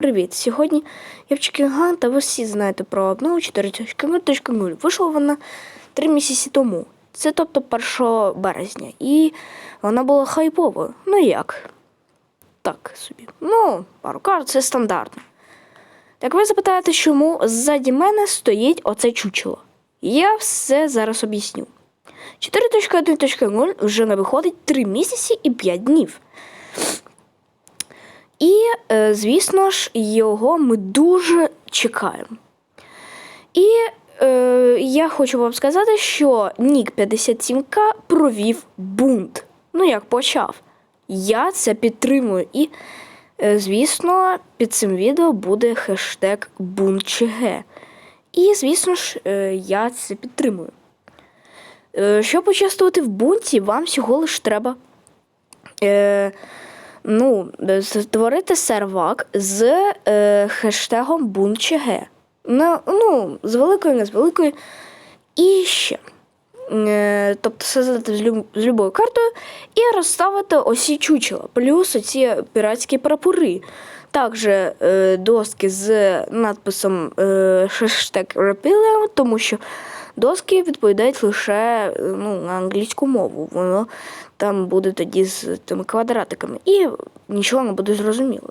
Привіт! Сьогодні я в Чекінган, та ви всі знаєте про обнову 4.0.0. Вийшла вона три місяці тому. Це тобто 1 березня. І вона була хайповою. Ну як? Так собі. Ну, пару карт це стандартно. Так ви запитаєте, чому ззаді мене стоїть оце чучело? Я все зараз об'ясню. 4.1.0 вже не виходить 3 місяці і 5 днів. І, е, звісно ж, його ми дуже чекаємо. І е, я хочу вам сказати, що Нік 57К провів бунт. Ну, як почав. Я це підтримую. І, е, звісно, під цим відео буде хештег бунтЧГ. І, звісно ж, е, я це підтримую. Е, щоб участвувати в бунті, вам всього лиш треба. Е, ну, е, створити сервак з е, хештегом бунчг. Ну, ну, з великою, не з великою. І ще. Е, тобто создати з, люб, з любою картою і розставити осі чучела, плюс оці піратські прапори. Також е, доски з надписом е, хештег Repeal, тому що доски відповідають лише е, ну, на англійську мову. Воно там буде тоді з тими квадратиками, і нічого не буде зрозуміло.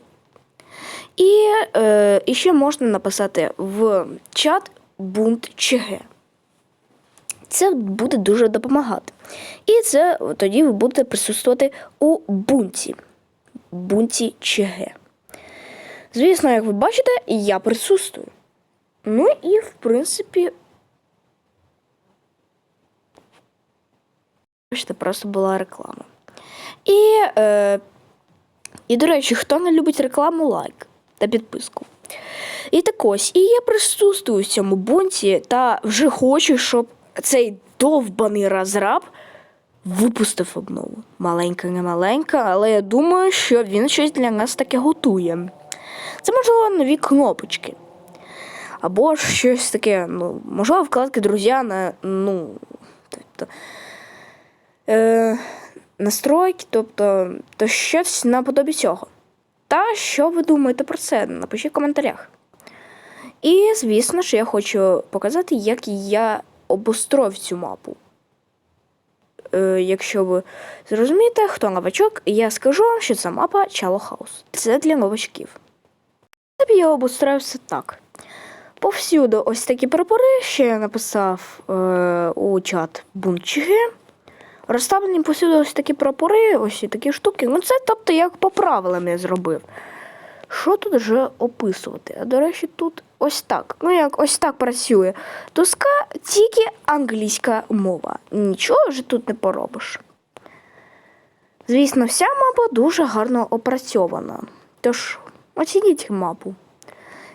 І, е, і ще можна написати в чат бунт ЧГ. Це буде дуже допомагати. І це тоді ви будете присутствувати у бунті. Бунті ЧГ. Звісно, як ви бачите, я присутствую. Ну і, в принципі, Бачите, просто була реклама. І, е, і, до речі, хто не любить рекламу, лайк та підписку. І так ось, і я присутствую в цьому бунті та вже хочу, щоб цей довбаний розраб випустив обнову. Маленька, не маленька, але я думаю, що він щось для нас таке готує. Це, можливо, нові кнопочки. Або щось таке, ну, можливо, вкладки друзі на, ну, тобто, е, настройки, тобто то щось наподобі цього. Та що ви думаєте про це? Напишіть в коментарях. І, звісно ж, я хочу показати, як я обустроїв цю мапу. Е, якщо ви зрозумієте, хто новачок, я скажу вам, що це мапа Чало Хаус. Це для новачків. Тобі я обустроїв все так. Повсюду ось такі прапори, що я написав е, у чат Бунчги. Розставлені повсюди ось такі прапори, ось такі штуки. Ну, це тобто як по правилам я зробив. Що тут вже описувати? А до речі, тут ось так. Ну, як ось так працює. Доска тільки англійська мова. Нічого вже тут не поробиш. Звісно, вся мапа дуже гарно опрацьована. Тож, оцініть мапу.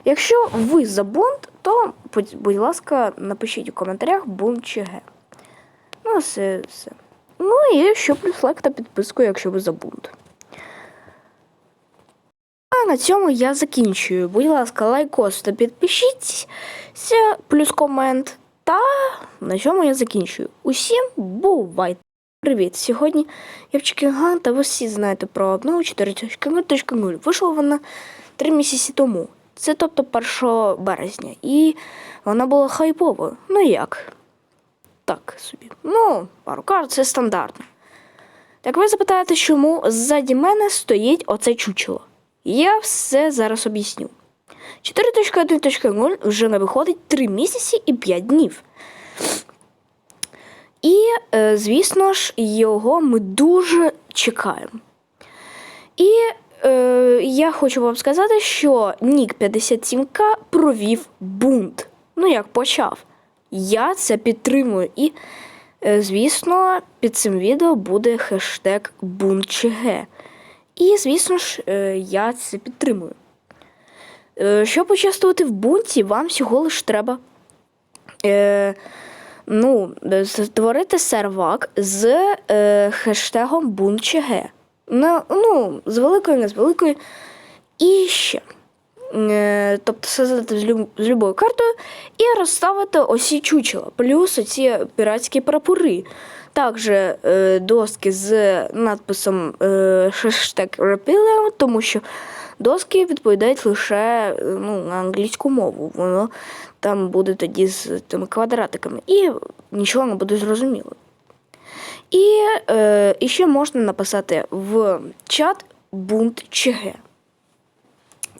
Якщо ви за бунт, то, будь ласка, напишіть у коментарях бунт чи ге. Ну, все, все. Ну і ще плюс лайк та підписку, якщо ви за бунт. А на цьому я закінчую. Будь ласка, лайкос та підпишіться, плюс комент. Та на цьому я закінчую. Усім бувайте! Привіт! Сьогодні я в Чекінган, та ви всі знаєте про обнову 4.0.0. Вийшла вона три місяці тому. Це тобто 1 березня. І вона була хайповою. Ну як? Так собі. Ну, пару карт це стандартно. Так ви запитаєте, чому ззаді мене стоїть оце чучело? Я все зараз об'ясню. 4.1.0 вже не виходить 3 місяці і 5 днів. І, е, звісно ж, його ми дуже чекаємо. І е, я хочу вам сказати, що Нік 57К провів бунт. Ну, як почав. Я це підтримую. І, е, звісно, під цим відео буде хештег бунтЧГ. І, звісно ж, е, я це підтримую. Е, щоб участвувати в бунті, вам всього лиш треба. Е, ну, створити сервак з е, хештегом бунтЧГ. Ну, ну, з великою, не з великою. І ще. Е, тобто создати з, любою картою і розставити осі чучела, плюс оці піратські прапори. Також е, доски з надписом е, хештег Repeal, тому що доски відповідають лише е, ну, на англійську мову. Воно там буде тоді з тими квадратиками, і нічого не буде зрозуміло. І, е, ще можна написати в чат бунт ЧГ.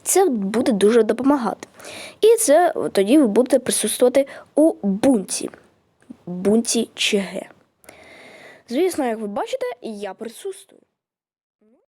Це буде дуже допомагати. І це тоді ви будете присутствувати у бунті. Бунті ЧГ. Звісно, як ви бачите, я присутствую.